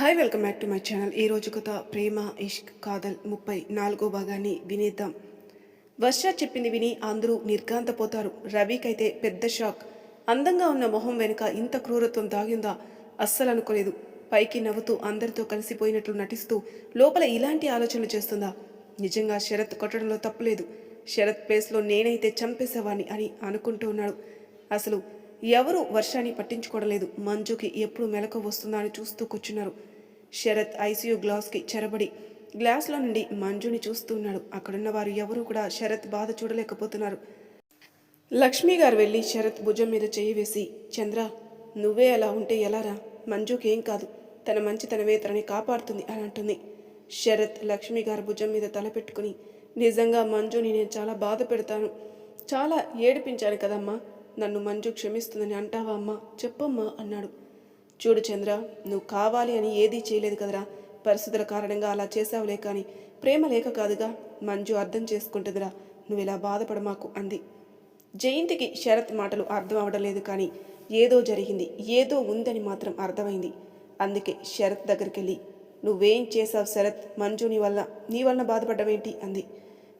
Hi welcome back to my channel. ఈ రోజు కథ ప్రేమ ఇష్క్ కాదల్ ముప్పై నాలుగో భాగాన్ని వినేద్దాం. వర్ష చెప్పింది విని అందరూ నిర్గాంతపోతారు రవికైతే పెద్ద షాక్. అందంగా ఉన్న మొహం వెనుక ఇంత క్రూరత్వం దాగిందా? అస్సలు అనుకోలేదు. పైకి నవ్వుతూ అందరితో కలిసిపోయినట్లు నటిస్తూ లోపల ఇలాంటి ఆలోచనలు చేస్తుందా? నిజంగా శరత్ కొట్టడంలో తప్పులేదు. శరత్ ప్లేస్లో నేనైతే చంపేసేవాణ్ణి అని అనుకుంటూ ఉన్నాడు. అసలు ఎవరు వర్షాన్ని పట్టించుకోవడం లేదు. మంజుకి ఎప్పుడు మెలకు వస్తుందా అని చూస్తూ కూర్చున్నారు. శరత్ ఐసీయూ గ్లాస్కి చెరబడి గ్లాస్లో నుండి మంజుని చూస్తూ ఉన్నాడు అక్కడున్న వారు ఎవరూ కూడా శరత్ బాధ చూడలేకపోతున్నారు. లక్ష్మి గారు వెళ్ళి శరత్ భుజం మీద చేయి వేసి చంద్ర నువ్వే అలా ఉంటే ఎలారా? మంజుకి ఏం కాదు. తన మంచితనమే తనని కాపాడుతుంది అని అంటుంది. శరత్ లక్ష్మి గారు భుజం మీద తల పెట్టుకుని నిజంగా మంజుని నేను చాలా బాధ పెడతాను. చాలా ఏడిపించాను కదమ్మా. నన్ను మంజు క్షమిస్తుందని అంటావా అమ్మా? చెప్పమ్మా అన్నాడు. చూడు చంద్ర నువ్వు కావాలి అని ఏదీ చేయలేదు కదరా. పరిస్థితుల కారణంగా అలా చేసావులే కానీ ప్రేమ లేక కాదుగా. మంజు అర్థం చేసుకుంటుందిరా. నువ్వు ఇలా బాధపడమాకు అంది. జయంతికి శరత్ మాటలు అర్థం అవడం లేదు కానీ ఏదో జరిగింది. ఏదో ఉందని మాత్రం అర్థమైంది. అందుకే శరత్ దగ్గరికి వెళ్ళి నువ్వేం చేసావు శరత్? మంజు నీ వల్ల నీ వలన బాధపడ్డవేంటి అంది.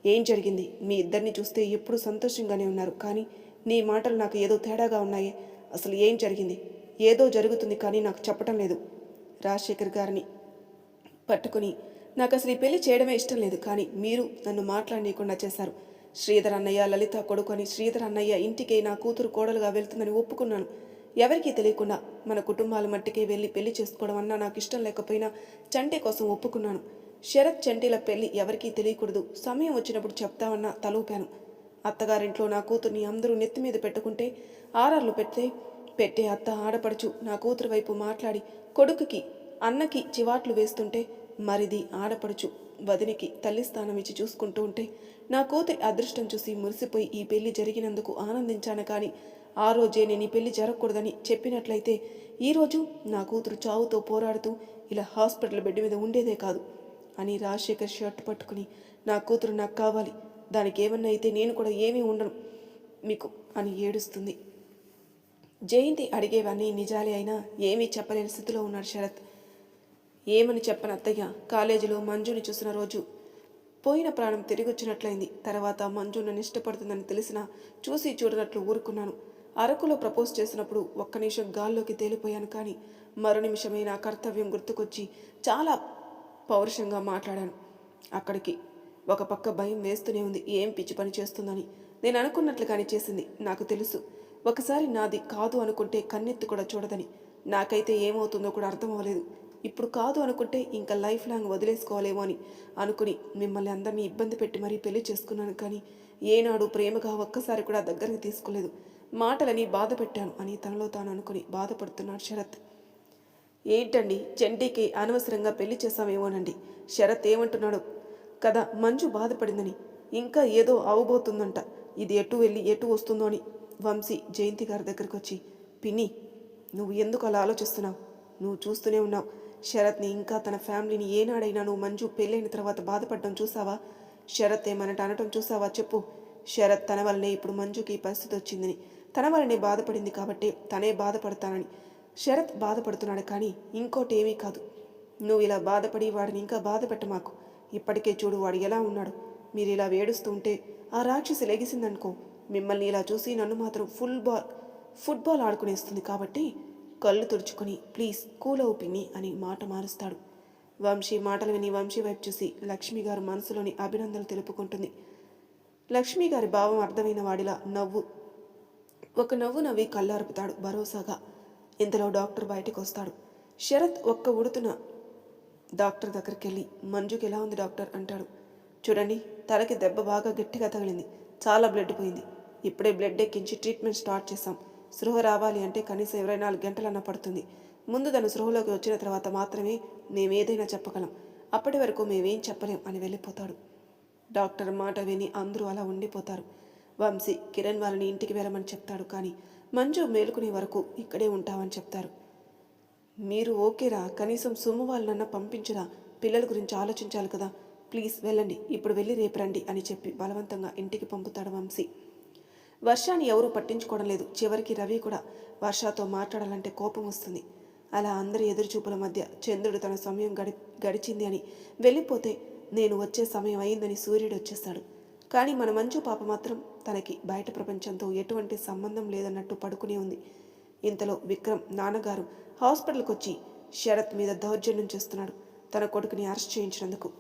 ఏం జరిగింది? మీ ఇద్దరిని చూస్తే ఎప్పుడు సంతోషంగానే ఉన్నారు. కానీ నీ మాటలు నాకు ఏదో తేడాగా ఉన్నాయే. అసలు ఏం జరిగింది? ఏదో జరుగుతుంది కానీ నాకు చెప్పటం లేదు. రాజశేఖర్ గారిని పట్టుకుని నాకు అసలు ఈ పెళ్ళి చేయడమే ఇష్టం లేదు కానీ మీరు నన్ను మాట్లాడనీయకుండా చేశారు. శ్రీధర్ అన్నయ్య లలిత కొడుకు అని శ్రీధర్ అన్నయ్య ఇంటికి నా కూతురు కోడలుగా వెళ్తుందని ఒప్పుకున్నాను. ఎవరికీ తెలియకుండా మన కుటుంబాల మట్టికి వెళ్ళి పెళ్ళి చేసుకోవడం అన్నా నాకు ఇష్టం లేకపోయినా చంటి కోసం ఒప్పుకున్నాను. శరత్ చంటీల పెళ్ళి ఎవరికీ తెలియకూడదు. సమయం వచ్చినప్పుడు చెప్తామన్నా తలూపాను. అత్తగారింట్లో నా కూతుర్ని అందరూ నెత్తి మీద పెట్టుకుంటే ఆరార్లు పెడితే పెట్టే అత్త ఆడపడుచు నా కూతురు వైపు మాట్లాడి కొడుకుకి అన్నకి చివాట్లు వేస్తుంటే మరిది ఆడపడుచు వదినికి తల్లి స్థానం ఇచ్చి చూసుకుంటూ ఉంటే నా కూతురి అదృష్టం చూసి మురిసిపోయి ఈ పెళ్ళి జరిగినందుకు ఆనందించాను కానీ ఆ రోజే నేను ఈ పెళ్ళి జరగకూడదని చెప్పినట్లయితే ఈరోజు నా కూతురు చావుతో పోరాడుతూ ఇలా హాస్పిటల్ బెడ్ మీద ఉండేదే కాదు అని రాజశేఖర్ షర్ట్ పట్టుకుని నా కూతురు నాకు కావాలి దానికి ఏమన్నా అయితే నేను కూడా ఏమీ ఉండను మీకు అని ఏడుస్తుంది. జయంతి అడిగేవన్నీ నిజాలే అయినా ఏమీ చెప్పలేని స్థితిలో ఉన్నాడు శరత్. ఏమని చెప్పని అత్తయ్య? కాలేజీలో మంజుని చూసిన రోజు పోయిన ప్రాణం తిరిగొచ్చినట్లయింది. తర్వాత మంజు నన్ను ఇష్టపడుతుందని తెలిసినా చూసి చూడనట్లు ఊరుకున్నాను. అరకులో ప్రపోజ్ చేసినప్పుడు ఒక్క నిమిషం గాల్లోకి తేలిపోయాను కానీ మరో నిమిషమే నా కర్తవ్యం గుర్తుకొచ్చి చాలా పౌరుషంగా మాట్లాడాను. అక్కడికి ఒక పక్క భయం వేస్తూనే ఉంది. ఏం పిచ్చి పని చేస్తుందని. నేను అనుకున్నట్లుగానే చేసింది. నాకు తెలుసు. ఒకసారి నాది కాదు అనుకుంటే కన్నెత్తి కూడా చూడదని. నాకైతే ఏమవుతుందో కూడా అర్థం అవ్వలేదు. ఇప్పుడు కాదు అనుకుంటే ఇంకా లైఫ్ లాంగ్ వదిలేసుకోవాలేమో అని అనుకుని మిమ్మల్ని అందరినీ ఇబ్బంది పెట్టి మరీ పెళ్ళి చేసుకున్నాను కానీ ఏనాడు ప్రేమగా ఒక్కసారి కూడా దగ్గరికి తీసుకోలేదు. మాటలని బాధ పెట్టాను అని తనలో తాను అనుకుని బాధపడుతున్నాడు శరత్. ఏంటండి చండీకి అనవసరంగా పెళ్ళి చేశామేమోనండి శరత్ ఏమంటున్నాడు? కదా మంజు బాధపడిందని. ఇంకా ఏదో అవబోతుందంట. ఇది ఎటు వెళ్ళి ఎటు వస్తుందో అని వంశీ జయంతి గారి దగ్గరికి వచ్చి పిన్ని నువ్వు ఎందుకు అలా ఆలోచిస్తున్నావు? నువ్వు చూస్తూనే ఉన్నావు. శరత్ని ఇంకా తన ఫ్యామిలీని ఏనాడైనా నువ్వు మంజు పెళ్ళైన తర్వాత బాధపడడం చూసావా? శరత్ ఏమన్నట్టు అనటం చూసావా? చెప్పు. శరత్ తన వల్లనే ఇప్పుడు మంజుకి పరిస్థితి వచ్చిందని. తన వల్లనే బాధపడింది కాబట్టి తనే బాధపడతానని. శరత్ బాధపడుతున్నాడు కానీ ఇంకోటి ఏమీ కాదు. నువ్వు ఇలా బాధపడి వాడిని ఇంకా బాధ పెట్టమాకు. ఇప్పటికే చూడు వాడు ఎలా ఉన్నాడు. మీరు ఇలా వేడుస్తూ ఉంటే ఆ రాక్షసి లెగిసిందనుకో మిమ్మల్ని ఇలా చూసి నన్ను మాత్రం ఫుల్ బాల్ ఫుట్బాల్ ఆడుకునేస్తుంది కాబట్టి కళ్ళు తుడుచుకొని ప్లీజ్ కూల్ పిన్ని అని మాట మారుస్తాడు. వంశీ మాటలు విని వంశీ వైపు చూసి లక్ష్మి గారు మనసులోని అభినందనలు తెలుపుకుంటుంది. లక్ష్మి గారి భావం అర్థమైన వాడిలా నవ్వు. ఒక నవ్వు నవ్వి కళ్ళార్పుతాడు భరోసాగా. ఇంతలో డాక్టర్ బయటకు వస్తాడు. శరత్ ఒక్క ఉడుతున డాక్టర్ దగ్గరికి వెళ్ళి మంజుకి ఎలా ఉంది డాక్టర్? అంటాడు. చూడండి తలకి దెబ్బ బాగా గట్టిగా తగిలింది. చాలా బ్లడ్ పోయింది. ఇప్పుడే బ్లడ్ ఎక్కించి ట్రీట్మెంట్ స్టార్ట్ చేశాం. సృహ రావాలి అంటే కనీసం ఇరవై నాలుగు గంటలన్నా పడుతుంది. ముందు తను సృహలోకి వచ్చిన తర్వాత మాత్రమే మేమేదైనా చెప్పగలం. అప్పటి వరకు మేమేం చెప్పలేం అని వెళ్ళిపోతాడు. డాక్టర్ మాట విని అందరూ అలా ఉండిపోతారు. వంశీ కిరణ్ వాళ్ళని ఇంటికి వెళ్ళమని చెప్తాడు కానీ మంజు మేలుకునే వరకు ఇక్కడే ఉంటామని చెప్తారు. మీరు ఓకేరా కనీసం సొమ్ము వాళ్ళనన్నా పంపించరా. పిల్లల గురించి ఆలోచించాలి కదా. ప్లీజ్ వెళ్ళండి ఇప్పుడు వెళ్ళి రేపు రండి అని చెప్పి బలవంతంగా ఇంటికి పంపుతాడు వంశీ. వర్షాన్ని ఎవరూ పట్టించుకోవడం లేదు. చివరికి రవి కూడా వర్షాతో మాట్లాడాలంటే కోపం వస్తుంది. అలా అందరి ఎదురుచూపుల మధ్య చంద్రుడు తన సమయం గడి గడిచింది అని వెళ్ళిపోతే నేను వచ్చే సమయం అయిందని సూర్యుడు వచ్చేస్తాడు. కానీ మన మంచు పాప మాత్రం తనకి బయట ప్రపంచంతో ఎటువంటి సంబంధం లేదన్నట్టు పడుకునే ఉంది. ఇంతలో విక్రమ్ నాన్నగారు హాస్పిటల్కి వచ్చి శరత్ మీద దౌర్జన్యం చేస్తున్నాడు. తన కొడుకుని అరెస్ట్ చేయించినందుకు.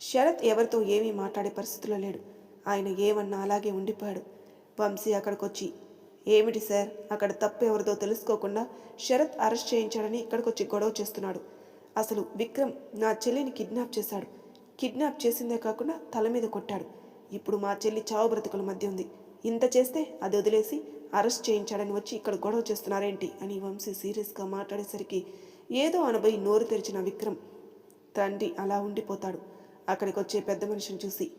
శరత్ ఎవరితో ఏమీ మాట్లాడే పరిస్థితిలో లేడు. ఆయన ఏమన్నా అలాగే ఉండిపోయాడు. వంశీ అక్కడికి వచ్చి ఏమిటి సార్? అక్కడ తప్పు ఎవరిదో తెలుసుకోకుండా శరత్ అరెస్ట్ చేయించాడని ఇక్కడికి వచ్చి గొడవ చేస్తున్నాడు. అసలు విక్రమ్ నా చెల్లిని కిడ్నాప్ చేశాడు. కిడ్నాప్ చేసిందే కాకుండా తల మీద కొట్టాడు. ఇప్పుడు మా చెల్లి చావు బ్రతుకుల మధ్య ఉంది. ఇంత చేస్తే అది వదిలేసి అరెస్ట్ చేయించాడని వచ్చి ఇక్కడ గొడవ చేస్తున్నారేంటి? అని వంశీ సీరియస్గా మాట్లాడేసరికి ఏదో అనబోయి నోరు తెరిచిన విక్రమ్ తండ్రి అలా ఉండిపోతాడు. అక్కడికి వచ్చే పెద్ద మనిషిని చూసి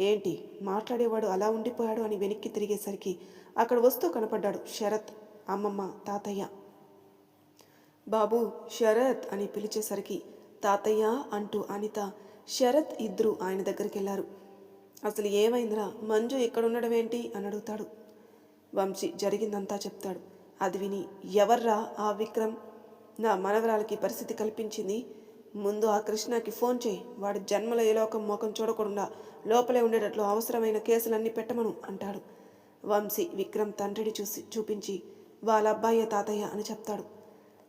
ఏంటి? మాట్లాడేవాడు అలా ఉండిపోయాడు అని వెనక్కి తిరిగేసరికి అక్కడ వస్తూ కనపడ్డాడు శరత్ అమ్మమ్మ తాతయ్య. బాబు శరత్ అని పిలిచేసరికి తాతయ్య అంటూ అనిత శరత్ ఇద్దరు ఆయన దగ్గరికి వెళ్ళారు అసలు ఏమైందిరా? మంజు ఇక్కడ ఏంటి అని అడుగుతాడు. వంశీ జరిగిందంతా చెప్తాడు. అది విని ఎవర్రా ఆ విక్రమ్? నా మనవరాలకి పరిస్థితి కల్పించింది ముందు ఆ కృష్ణకి ఫోన్ చేయి. వాడి జన్మల ఏ లోకం ముఖం చూడకుండా లోపలే ఉండేటట్లు అవసరమైన కేసులన్నీ పెట్టమను అంటాడు. వంశీ విక్రమ్ తండ్రిని చూసి చూపించి వాళ్ళ అబ్బాయ తాతయ్య అని చెప్తాడు.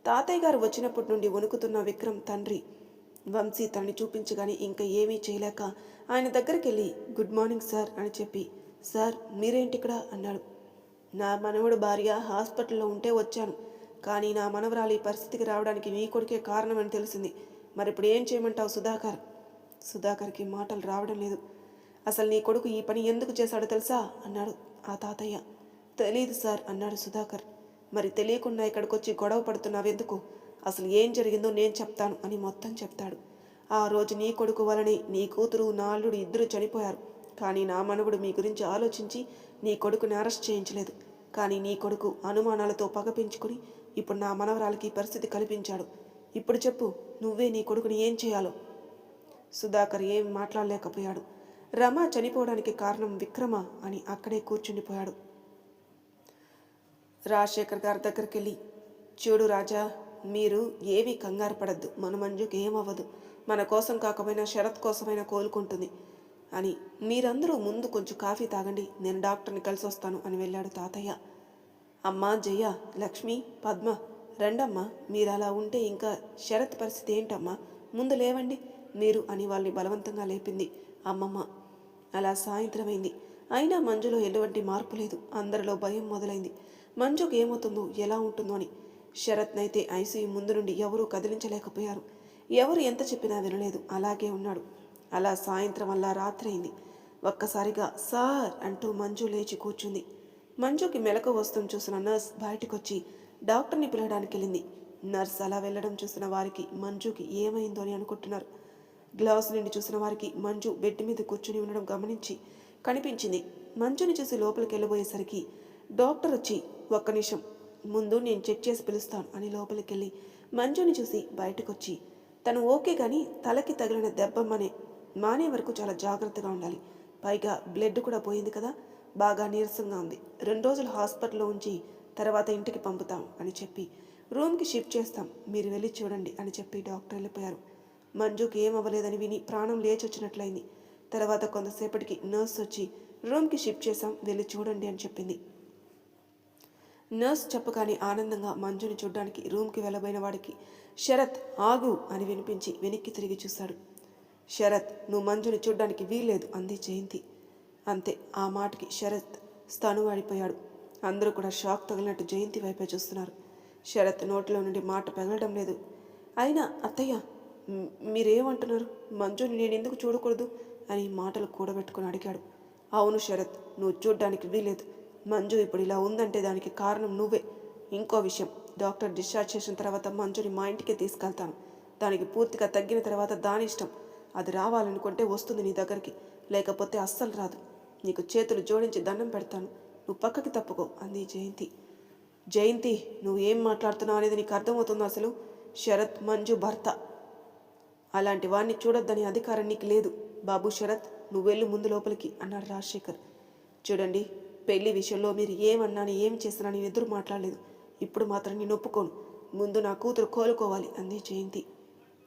తాతయ్య గారు వచ్చినప్పటి నుండి వణుకుతున్న విక్రమ్ తండ్రి. వంశీ తనని చూపించగానే ఇంకా ఏమీ చేయలేక ఆయన దగ్గరికి వెళ్ళి గుడ్ మార్నింగ్ సార్ అని చెప్పి సార్ మీరేంటి ఇక్కడ అన్నాడు. నా మనవడు భార్య హాస్పిటల్లో ఉంటే వచ్చాను. కానీ నా మనవరాలు ఈ పరిస్థితికి రావడానికి మీ కొడుకే కారణమని తెలిసింది. మరి ఇప్పుడు ఏం చేయమంటావు సుధాకర్? సుధాకర్కి మాటలు రావడం లేదు. అసలు నీ కొడుకు ఈ పని ఎందుకు చేశాడో తెలుసా? అన్నాడు ఆ తాతయ్య. తెలియదు సార్ అన్నాడు సుధాకర్. మరి తెలియకుండా ఇక్కడికి వచ్చి గొడవ పడుతున్నావెందుకు అసలు ఏం జరిగిందో నేను చెప్తాను అని మొత్తం చెప్తాడు. ఆ రోజు నీ కొడుకు వలనే నీ కూతురు నా అల్లుడు ఇద్దరు చనిపోయారు. కానీ నా మనవడు మీ గురించి ఆలోచించి నీ కొడుకుని అరెస్ట్ చేయించలేదు. కానీ నీ కొడుకు అనుమానాలతో పగ పెంచుకుని ఇప్పుడు నా మనవరాలకి పరిస్థితి కల్పించాడు. ఇప్పుడు చెప్పు నువ్వే నీ కొడుకుని ఏం చేయాలో? సుధాకర్ ఏం మాట్లాడలేకపోయాడు. రమ చనిపోవడానికి కారణం విక్రమ అని అక్కడే కూర్చుండిపోయాడు. రాజశేఖర్ గారి దగ్గరికి వెళ్ళి చూడు రాజా మీరు ఏమీ కంగారు పడద్దు మన మంజుకి ఏమవ్వదు. మన కోసం కాకపోయినా శరత్ కోసమైనా కోలుకుంటుంది అని. మీరందరూ ముందు కొంచెం కాఫీ తాగండి నేను డాక్టర్ని కలిసి వస్తాను అని వెళ్ళాడు తాతయ్య. అమ్మా జయ లక్ష్మి పద్మ రండమ్మా మీరు అలా ఉంటే ఇంకా శరత్ పరిస్థితి ఏంటమ్మా? ముందు లేవండి. మీరు అని వాళ్ళని బలవంతంగా లేపింది అమ్మమ్మ. అలా సాయంత్రం అయింది అయినా మంజులో ఎటువంటి మార్పు లేదు. అందరిలో భయం మొదలైంది. మంజుకు ఏమవుతుందో ఎలా ఉంటుందో అని. శరత్నైతే ఐసీయూ ముందు నుండి ఎవరూ కదిలించలేకపోయారు. ఎవరు ఎంత చెప్పినా వినలేదు. అలాగే ఉన్నాడు. అలా సాయంత్రం అలా రాత్రి అయింది ఒక్కసారిగా సార్ అంటూ మంజు లేచి కూర్చుంది. మంజుకి మెలకు వస్తుంది చూసిన నర్స్ బయటకొచ్చి డాక్టర్ని పిలవడానికి వెళ్ళింది. నర్స్ అలా వెళ్ళడం చూసిన వారికి మంజుకి ఏమైందో అని అనుకుంటున్నారు. గ్లాస్ నుండి చూసిన వారికి మంజు బెడ్ మీద కూర్చుని ఉండడం గమనించి కనిపించింది. మంజుని చూసి లోపలికి వెళ్ళబోయేసరికి డాక్టర్ వచ్చి ఒక్క నిమిషం ముందు నేను చెక్ చేసి పిలుస్తాను అని లోపలికి వెళ్ళి మంజుని చూసి బయటకొచ్చి తను ఓకే కానీ తలకి తగిలిన దెబ్బమ్మనే మానే వరకు చాలా జాగ్రత్తగా ఉండాలి. పైగా బ్లడ్ కూడా పోయింది కదా బాగా నీరసంగా ఉంది. రెండు రోజులు హాస్పిటల్లో ఉంచి తర్వాత ఇంటికి పంపుతాం అని చెప్పి రూమ్కి షిఫ్ట్ చేస్తాం. మీరు వెళ్ళి చూడండి అని చెప్పి డాక్టర్ వెళ్ళిపోయారు. మంజుకి ఏం అవ్వలేదని విని ప్రాణం లేచొచ్చినట్లయింది. తర్వాత కొంతసేపటికి నర్స్ వచ్చి రూమ్కి షిఫ్ట్ చేశాం వెళ్ళి చూడండి అని చెప్పింది. నర్స్ చెప్పగానే ఆనందంగా మంజుని చూడ్డానికి రూమ్కి వెళ్ళబోయిన వాడికి శరత్ ఆగు అని వినిపించి వెనక్కి తిరిగి చూశాడు. శరత్ నువ్వు మంజుని చూడ్డానికి వీల్లేదు అంది జయంతి. అంతే ఆ మాటకి శరత్ స్తనువాడిపోయాడు. అందరూ కూడా షాక్ తగిలినట్టు జయంతి వైపే చూస్తున్నారు. శరత్ నోటిలో నుండి మాట పెగలడం లేదు. అయినా అత్తయ్య మీరేమంటున్నారు? మంజుని నేను ఎందుకు చూడకూడదు? అని మాటలు కూడబెట్టుకుని అడిగాడు. అవును శరత్ నువ్వు చూడ్డానికి వీలేదు మంజు ఇప్పుడు ఇలా ఉందంటే దానికి కారణం నువ్వే. ఇంకో విషయం డాక్టర్ డిశ్చార్జ్ చేసిన తర్వాత మంజుని మా ఇంటికే తీసుకెళ్తాను. దానికి పూర్తిగా తగ్గిన తర్వాత దాని ఇష్టం. అది రావాలనుకుంటే వస్తుంది నీ దగ్గరికి లేకపోతే అస్సలు రాదు. నీకు చేతులు జోడించి దండం పెడతాను. నువ్వు పక్కకి తప్పుకో అంది జయంతి. జయంతి నువ్వు ఏం మాట్లాడుతున్నావు అనేది నీకు అర్థమవుతుందో అసలు? శరత్ మంజు భర్త. అలాంటి వాడిని చూడొద్దని అధికారం నీకు లేదు. బాబు శరత్ నువ్వు వెళ్ళి ముందు లోపలికి అన్నాడు రాజశేఖర్. చూడండి పెళ్ళి విషయంలో మీరు ఏమన్నాను ఏం చేసినా నేను ఎదురు మాట్లాడలేదు. ఇప్పుడు మాత్రం నేను ఒప్పుకోను. ముందు నా కూతురు కోలుకోవాలి అంది జయంతి.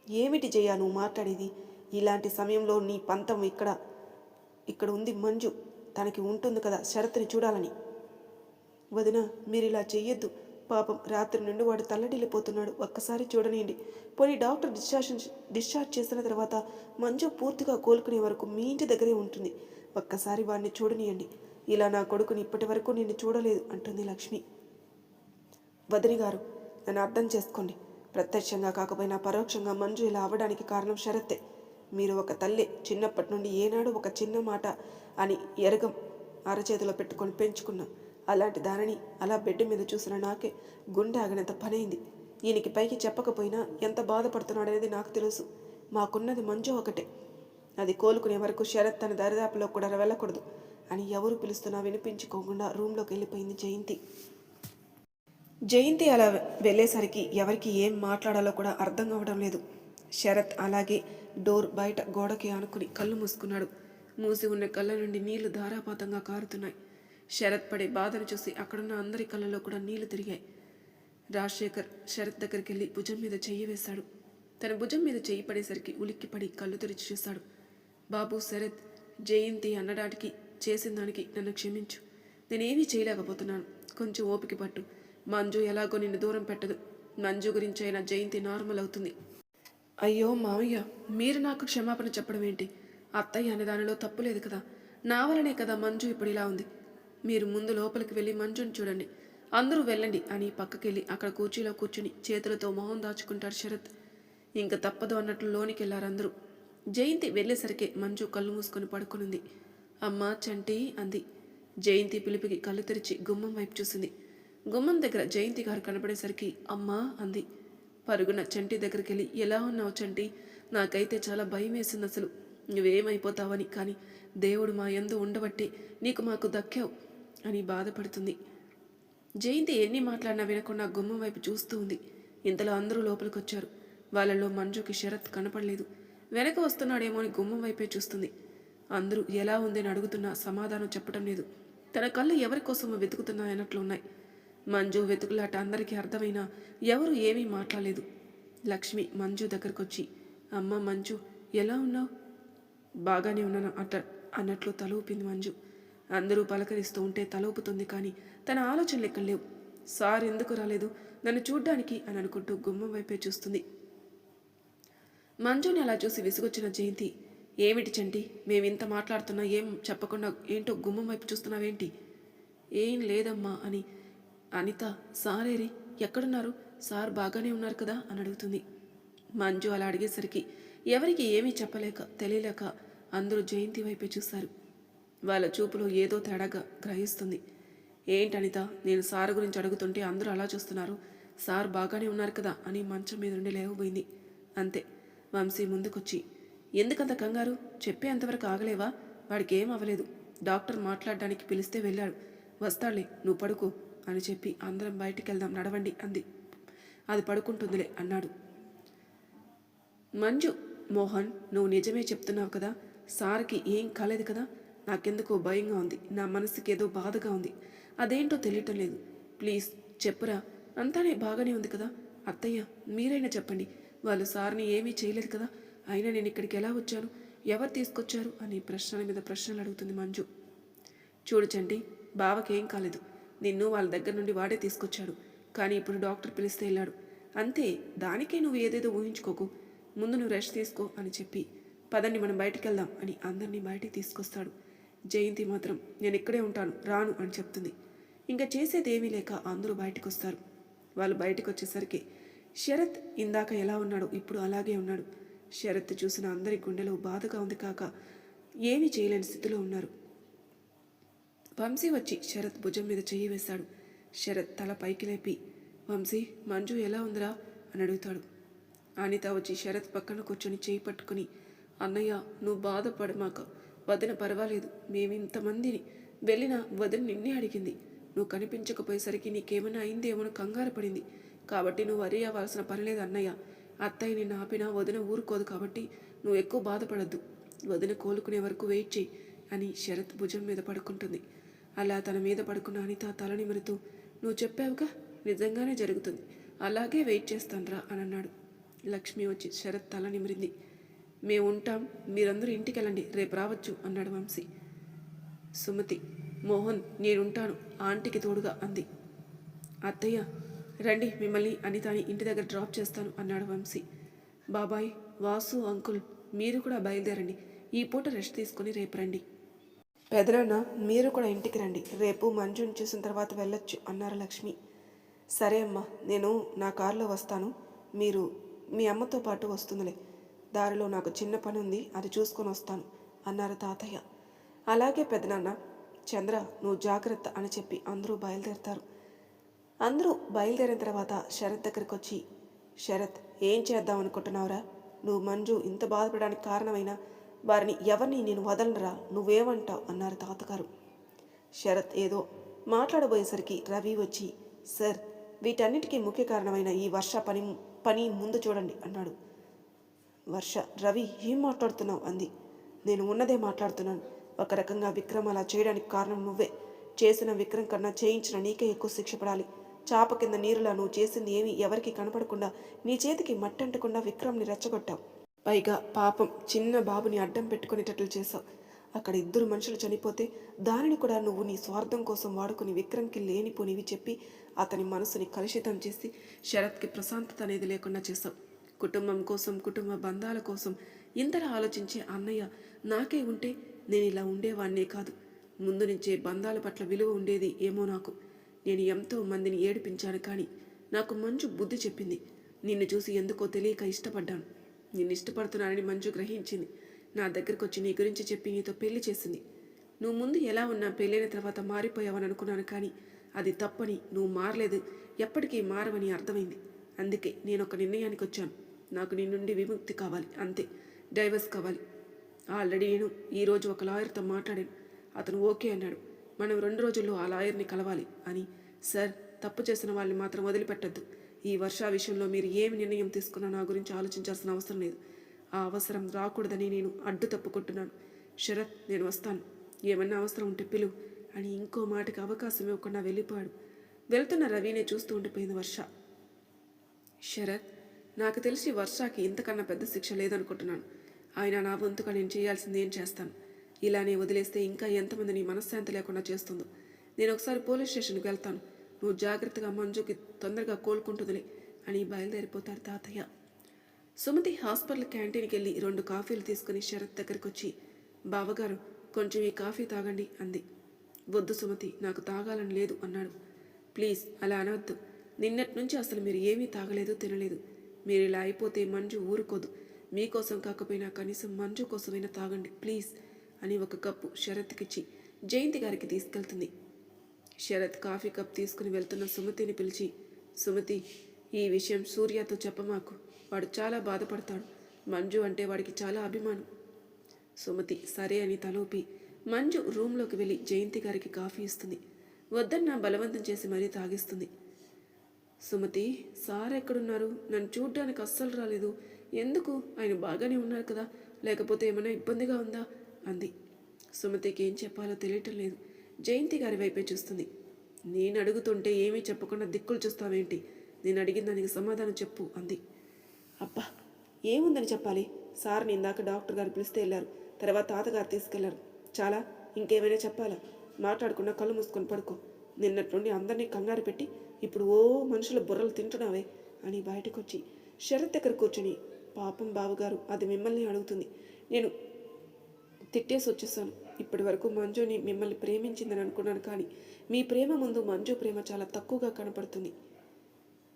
ఏమిటి జయ నువ్వు మాట్లాడేది? ఇలాంటి సమయంలో నీ పంతం ఇక్కడ ఇక్కడ ఉంది మంజు. తనకి ఉంటుంది కదా శరత్ని చూడాలని. వదిన మీరు ఇలా చెయ్యొద్దు. పాపం రాత్రి నుండి వాడు తల్లడిల్లిపోతున్నాడు. ఒక్కసారి చూడనియండి. పోనీ డాక్టర్ డిశ్చార్జ్ డిశ్చార్జ్ చేసిన తర్వాత మంజు పూర్తిగా కోలుకునే వరకు మీ ఇంటి దగ్గరే ఉంటుంది. ఒక్కసారి వాడిని చూడనియండి. ఇలా నా కొడుకుని ఇప్పటి వరకు నిన్ను చూడలేదు అంటుంది లక్ష్మి. వదిని గారు నన్ను అర్థం చేసుకోండి. ప్రత్యక్షంగా కాకపోయినా పరోక్షంగా మంజు ఇలా అవ్వడానికి కారణం శరత్తే. మీరు ఒక తల్లి చిన్నప్పటి నుండి ఏనాడు ఒక చిన్న మాట అని ఎరగం అరచేతిలో పెట్టుకొని పెంచుకున్నాం. అలాంటి దానిని అలా బెడ్ మీద చూసిన నాకే గుండె ఆగినంత పనైంది. ఈయనకి పైకి చెప్పకపోయినా ఎంత బాధపడుతున్నాడనేది నాకు తెలుసు. మాకున్నది మంజు ఒకటే. అది కోలుకునే వరకు శరత్ తన దరిదాపులో కూడా వెళ్ళకూడదు అని ఎవరు పిలుస్తున్నా వినిపించుకోకుండా రూమ్లోకి వెళ్ళిపోయింది జయంతి. జయంతి అలా వెళ్ళేసరికి ఎవరికి ఏం మాట్లాడాలో కూడా అర్థం కావడం లేదు. శరత్ అలాగే డోర్ బయట గోడకి ఆనుకుని కళ్ళు మూసుకున్నాడు. మూసి ఉన్న కళ్ళ నుండి నీళ్ళు ధారాపాతంగా కారుతున్నాయి. శరత్ పడే బాధను చూసి అక్కడున్న అందరి కళ్ళలో కూడా నీళ్ళు తిరిగాయి. రాజశేఖర్ శరత్ దగ్గరికి వెళ్ళి భుజం మీద చెయ్యి వేశాడు. తన భుజం మీద చెయ్యి పడేసరికి ఉలిక్కిపడి కళ్ళు తెరిచి చూశాడు. బాబు శరత్ జయంతి అన్నడానికి చేసిన దానికి నన్ను క్షమించు. నేనేమీ చేయలేకపోతున్నాను. కొంచెం ఓపిక పట్టు. మంజు ఎలాగో నిన్ను దూరం పెట్టదు. మంజు గురించి అయినా జయంతి నార్మల్ అవుతుంది. అయ్యో మావయ్య మీరు నాకు క్షమాపణ చెప్పడం ఏంటి? అత్తయ్య అనే దానిలో తప్పు లేదు కదా. నా వలనే కదా మంజు ఇప్పుడు ఇలా ఉంది. మీరు ముందు లోపలికి వెళ్ళి మంజుని చూడండి. అందరూ వెళ్ళండి అని పక్కకెళ్ళి అక్కడ కూర్చీలో కూర్చుని చేతులతో మొహం దాచుకుంటాడు శరత్. ఇంక తప్పదు అన్నట్లు లోనికి వెళ్ళారందరూ జయంతి వెళ్ళేసరికి మంజు కళ్ళు మూసుకొని పడుకునుంది. అమ్మా చంటి అంది. జయంతి పిలిపికి కళ్ళు తెరిచి గుమ్మం వైపు చూసింది. గుమ్మం దగ్గర జయంతి గారు కనపడేసరికి అమ్మా అంది. పరుగున చంటి దగ్గరికి వెళ్ళి ఎలా ఉన్నావు చంటి? నాకైతే చాలా భయం వేసింది అసలు. నువ్వేమైపోతావని. కానీ దేవుడు మా ఎందు ఉండబట్టి నీకు మాకు దక్కావు అని బాధపడుతుంది. జయంతి ఎన్ని మాట్లాడినా వినకుండా గుమ్మం వైపు చూస్తూ ఉంది. ఇంతలో అందరూ లోపలికి వచ్చారు వాళ్ళలో మంజుకి శరత్ కనపడలేదు. వెనక వస్తున్నాడేమో అని గుమ్మం వైపే చూస్తుంది. అందరూ ఎలా ఉందని అడుగుతున్నా సమాధానం చెప్పడం లేదు. తన కళ్ళు ఎవరి కోసమో వెతుకుతున్నాయన్నట్లు ఉన్నాయి మంజు వెతుకులాట అందరికీ అర్థమైనా ఎవరు ఏమీ మాట్లాడలేదు. లక్ష్మి మంజు దగ్గరకొచ్చి అమ్మ మంజు ఎలా ఉన్నావు? బాగానే ఉన్నాను అట్ట అన్నట్లు తలూపింది మంజు. అందరూ పలకరిస్తూ ఉంటే తలూపుతుంది కానీ తన ఆలోచనలు ఎక్కడ లేవు. సార్ ఎందుకు రాలేదు? నన్ను చూడ్డానికి అని అనుకుంటూ గుమ్మం వైపే చూస్తుంది. మంజుని అలా చూసి విసుగొచ్చిన జయంతి ఏమిటి చంటి మేమింత మాట్లాడుతున్నా ఏం చెప్పకుండా ఏంటో గుమ్మం వైపు చూస్తున్నావేంటి? ఏం లేదమ్మా అని అనిత సారేరి ఎక్కడున్నారు? సార్ బాగానే ఉన్నారు కదా? అని అడుగుతుంది. మంజు అలా అడిగేసరికి ఎవరికి ఏమీ చెప్పలేక తెలియలేక అందరూ జయంతి వైపే చూశారు. వాళ్ళ చూపులో ఏదో తేడాగా గ్రహిస్తుంది. ఏంటనిత నేను సార్ గురించి అడుగుతుంటే అందరూ అలా చూస్తున్నారు. సార్ బాగానే ఉన్నారు కదా? అని మంచం మీద నుండి లేవబోయింది. అంతే. వంశీ ముందుకొచ్చి ఎందుకంత కంగారు? చెప్పేంతవరకు ఆగలేవా? వాడికి ఏం అవ్వలేదు. డాక్టర్ మాట్లాడడానికి పిలిస్తే వెళ్ళాడు. వస్తాడులే నువ్వు పడుకో. అని చెప్పి అందరం బయటికి వెళ్దాం నడవండి అంది. అది పడుకుంటుందిలే అన్నాడు. మంజు మోహన్ నువ్వు నిజమే చెప్తున్నావు కదా సార్కి ఏం కాలేదు కదా నాకెందుకో భయంగా ఉంది నా మనసుకి ఏదో బాధగా ఉంది అదేంటో తెలియటం లేదు. ప్లీజ్ చెప్పురా అంతానే బాగానే ఉంది కదా అత్తయ్య మీరైనా చెప్పండి వాళ్ళు సార్ని ఏమీ చేయలేదు కదా అయినా నేను ఇక్కడికి ఎలా వచ్చాను ఎవరు తీసుకొచ్చారు అని ప్రశ్నల మీద ప్రశ్నలు అడుగుతుంది మంజు. చూడచండి బావకేం కాలేదు. నిన్ను వాళ్ళ దగ్గర నుండి వాడే తీసుకొచ్చాడు. కానీ ఇప్పుడు డాక్టర్ పిలిస్తే వెళ్ళాడు. అంతే దానికే నువ్వు ఏదేదో ఊహించుకోకు. ముందు నువ్వు రెస్ట్ తీసుకో అని చెప్పి పదండి మనం బయటికి వెళ్దాం అని అందరినీ బయటికి తీసుకొస్తాడు. జయంతి మాత్రం నేను ఇక్కడే ఉంటాను రాను అని చెప్తుంది. ఇంకా చేసేది ఏమీ లేక అందరూ బయటకు వస్తారు వాళ్ళు బయటకు వచ్చేసరికి శరత్ ఇందాక ఎలా ఉన్నాడో ఇప్పుడు అలాగే ఉన్నాడు. శరత్ చూసిన అందరి గుండెలో బాధగా ఉంది కాక ఏమీ చేయలేని స్థితిలో ఉన్నారు. వంశీ వచ్చి శరత్ భుజం మీద చెయ్యి వేశాడు. శరత్ తల పైకి లేపి వంశీ మంజు ఎలా ఉందిరా? అని అడుగుతాడు. అనిత వచ్చి శరత్ పక్కన కూర్చొని చేయి పట్టుకుని అన్నయ్య నువ్వు బాధపడమాక వదిన పర్వాలేదు. మేము ఇంతమందిని వెళ్ళిన వదిన నిన్నే అడిగింది. నువ్వు కనిపించకపోయేసరికి నీకేమైనా అయిందేమోనో కంగారు పడింది. కాబట్టి నువ్వు వరి అవ్వాల్సిన పనిలేదు అన్నయ్య. అత్తయ్య నిన్ను ఆపినా వదిన ఊరుకోదు కాబట్టి నువ్వు ఎక్కువ బాధపడద్దు. వదిన కోలుకునే వరకు వెయిట్ చేయి అని శరత్ భుజం మీద పడుకుంటుంది. అలా తన మీద పడుకున్న అనిత తల నిమురుతూ నువ్వు చెప్పావుగా? నిజంగానే జరుగుతుంది. అలాగే వెయిట్ చేస్తానురా అని అన్నాడు. లక్ష్మి వచ్చి శరత్ తల నిమిరింది. మేము ఉంటాం. మీరందరూ ఇంటికి వెళ్ళండి రేపు రావచ్చు అన్నాడు వంశీ. సుమతి మోహన్ నేనుంటాను. ఆంటీకి తోడుగా అంది. అత్తయ్య రండి. మిమ్మల్ని అనితాని ఇంటి దగ్గర డ్రాప్ చేస్తాను అన్నాడు వంశీ. బాబాయ్ వాసు అంకుల్ మీరు కూడా బయలుదేరండి. ఈ పూట రెస్ట్ తీసుకుని రేపు రండి. పెదనాన్న మీరు కూడా ఇంటికి రండి. రేపు మంజుని చూసిన తర్వాత వెళ్ళొచ్చు అన్నారు లక్ష్మి. సరే అమ్మా నేను నా కారులో వస్తాను. మీరు మీ అమ్మతో పాటు వస్తుందిలే. దారిలో నాకు చిన్న పని ఉంది అది చూసుకొని వస్తాను అన్నారు తాతయ్య. అలాగే పెదనాన్న చంద్ర నువ్వు జాగ్రత్త అని చెప్పి అందరూ బయలుదేరతారు. అందరూ బయలుదేరిన తర్వాత శరత్ దగ్గరికి వచ్చి శరత్ ఏం చేద్దాం అనుకుంటున్నావురా? నువ్వు మంజు ఇంత బాధపడడానికి కారణమైన వారిని ఎవరిని నేను వదలనరా? నువ్వేమంటావు అన్నారు తాతగారు. శరత్ ఏదో మాట్లాడబోయేసరికి రవి వచ్చి సార్ వీటన్నిటికీ ముఖ్య కారణమైన ఈ వర్ష పని పని ముందు చూడండి అన్నాడు. వర్ష? రవి ఏం మాట్లాడుతున్నావు? అంది. నేను ఉన్నదే మాట్లాడుతున్నాను. ఒక రకంగా విక్రమ్ అలా చేయడానికి కారణం నువ్వే. చేసిన విక్రమ్ కన్నా చేయించిన నీకే ఎక్కువ శిక్ష పడాలి. చాప కింద నీరులా నువ్వు చేసింది ఏమీ ఎవరికి కనపడకుండా నీ చేతికి మట్టంటకుండా విక్రమ్ని రెచ్చగొట్టావు. పైగా పాపం చిన్న బాబుని అడ్డం పెట్టుకునేటట్లు చేశావు. అక్కడ ఇద్దరు మనుషులు చనిపోతే దానిని కూడా నువ్వు నీ స్వార్థం కోసం వాడుకుని విక్రమ్కి లేనిపోనివి చెప్పి అతని మనసుని కలుషితం చేసి శరత్కి ప్రశాంతత అనేది లేకుండా చేశావు. కుటుంబం కోసం కుటుంబ బంధాల కోసం ఇంతలా ఆలోచించే అన్నయ్య నాకే ఉంటే నేను ఇలా ఉండేవాణ్ణే కాదు. ముందు నుంచే బంధాల పట్ల విలువ ఉండేది ఏమో నాకు. నేను ఎంతో మందిని ఏడిపించాను కానీ నాకు మంచు బుద్ధి చెప్పింది. నిన్ను చూసి ఎందుకో తెలియక ఇష్టపడ్డాను. నిన్ను ఇష్టపడుతున్నానని మంజు గ్రహించింది. నా దగ్గరకు వచ్చి నీ గురించి చెప్పి నీతో పెళ్ళి చేసింది. నువ్వు ముందు ఎలా ఉన్నా పెళ్ళైన తర్వాత మారిపోయావని అనుకున్నాను కానీ అది తప్పని నువ్వు మారలేదు. ఎప్పటికీ మారవని అర్థమైంది. అందుకే నేను ఒక నిర్ణయానికి వచ్చాను. నాకు నీ నుండి విముక్తి కావాలి. అంతే. డైవర్స్ కావాలి. ఆల్రెడీ నేను ఈరోజు ఒక లాయర్తో మాట్లాడాను. అతను ఓకే అన్నాడు. మనం రెండు రోజుల్లో ఆ లాయర్ని కలవాలి అని. సార్ తప్పు చేసిన వాళ్ళని మాత్రం వదిలిపెట్టద్దు. ఈ వర్ష విషయంలో మీరు ఏమి నిర్ణయం తీసుకున్నా నా గురించి ఆలోచించాల్సిన అవసరం లేదు. ఆ అవసరం రాకూడదని నేను అడ్డు తప్పుకుంటున్నాను. శరత్ నేను వస్తాను. ఏమన్నా అవసరం ఉంటే పిలువు అని ఇంకో మాటకి అవకాశం ఇవ్వకుండా వెళ్ళిపోయాడు. వెళ్తున్న రవినే చూస్తూ ఉండిపోయింది వర్ష. శరత్ నాకు తెలిసి వర్షాకి ఇంతకన్నా పెద్ద శిక్ష లేదనుకుంటున్నాను. ఆయన నా వంతుగా నేను చేయాల్సింది ఏం చేస్తాను? ఇలానే వదిలేస్తే ఇంకా ఎంతమంది నీ మనశ్శాంతి లేకుండా చేస్తుందో. నేను ఒకసారి పోలీస్ స్టేషన్కి వెళ్తాను. నువ్వు జాగ్రత్తగా మంజుకి తొందరగా కోలుకుంటుందిలే అని బయలుదేరిపోతారు తాతయ్య. సుమతి హాస్పిటల్ క్యాంటీన్కి వెళ్ళి రెండు కాఫీలు తీసుకుని శరత్ దగ్గరికి వచ్చి బావగారు కొంచెం ఈ కాఫీ తాగండి అంది. వద్దు సుమతి నాకు తాగాలని లేదు అన్నాడు. ప్లీజ్ అలా అనవద్దు. నిన్నటి నుంచి అసలు మీరు ఏమీ తాగలేదు తినలేదు. మీరు ఇలా అయిపోతే మంజు ఊరుకోదు. మీకోసం కాకపోయినా కనీసం మంజు కోసమైనా తాగండి ప్లీజ్ అని ఒక కప్పు శరత్కిచ్చి జయంతి గారికి తీసుకెళ్తుంది. శరత్ కాఫీ కప్ తీసుకుని వెళ్తున్న సుమతిని పిలిచి సుమతి ఈ విషయం సూర్యతో చెప్పమాకు. వాడు చాలా బాధపడతాడు. మంజు అంటే వాడికి చాలా అభిమానం. సుమతి సరే అని తలూపి మంజు రూమ్లోకి వెళ్ళి జయంతి గారికి కాఫీ ఇస్తుంది. వద్దన్న బలవంతం చేసి మరీ తాగిస్తుంది. సుమతి సార్ ఎక్కడున్నారు? నన్ను చూడ్డానికి అస్సలు రాలేదు. ఎందుకు? ఆయన బాగానే ఉన్నారు కదా. లేకపోతే ఏమైనా ఇబ్బందిగా ఉందా? అంది. సుమతికి ఏం చెప్పాలో తెలియటం లేదు. జయంతి గారి వైపే చూస్తుంది. నేను అడుగుతుంటే ఏమీ చెప్పకుండా దిక్కులు చూస్తావేంటి? నేను అడిగిన దానికి సమాధానం చెప్పు అంది. అబ్బా ఏముందని చెప్పాలి? సార్ని ఇందాక డాక్టర్ గారు పిలిస్తే వెళ్ళారు. తర్వాత తాతగారు తీసుకెళ్ళారు. చాలా ఇంకేమైనా చెప్పాలా? మాట్లాడకుండా కళ్ళు మూసుకొని పడుకో. నిన్నటి నుండి అందరినీ కంగారు పెట్టి ఇప్పుడు ఓ మనుషుల బుర్రలు తింటున్నావే అని బయటకొచ్చి శరత్ దగ్గర కూర్చొని పాపం బావగారు అది మిమ్మల్ని అడుగుతుంది. నేను తిట్టేసి వచ్చేసాను. ఇప్పటి వరకు మంజుని మిమ్మల్ని ప్రేమించిందని అనుకున్నాను కానీ మీ ప్రేమ ముందు మంజు ప్రేమ చాలా తక్కువగా కనపడుతుంది.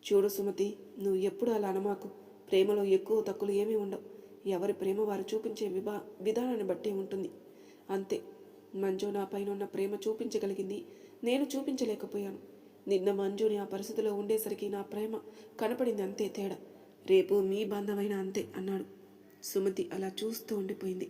చూడు సుమతి నువ్వు ఎప్పుడు అలా అనమాకు. ప్రేమలో ఎక్కువ తక్కువలు ఏమీ ఉండవు. ఎవరి ప్రేమ వారు చూపించే విభా విధానాన్ని బట్టే ఉంటుంది. అంతే. మంజు నా పైన ఉన్న ప్రేమ చూపించగలిగింది. నేను చూపించలేకపోయాను. నిన్న మంజుని ఆ పరిస్థితిలో ఉండేసరికి నా ప్రేమ కనపడింది అంతే తేడా. రేపు మీ బంధమైన అంతే అన్నాడు. సుమతి అలా చూస్తూ ఉండిపోయింది.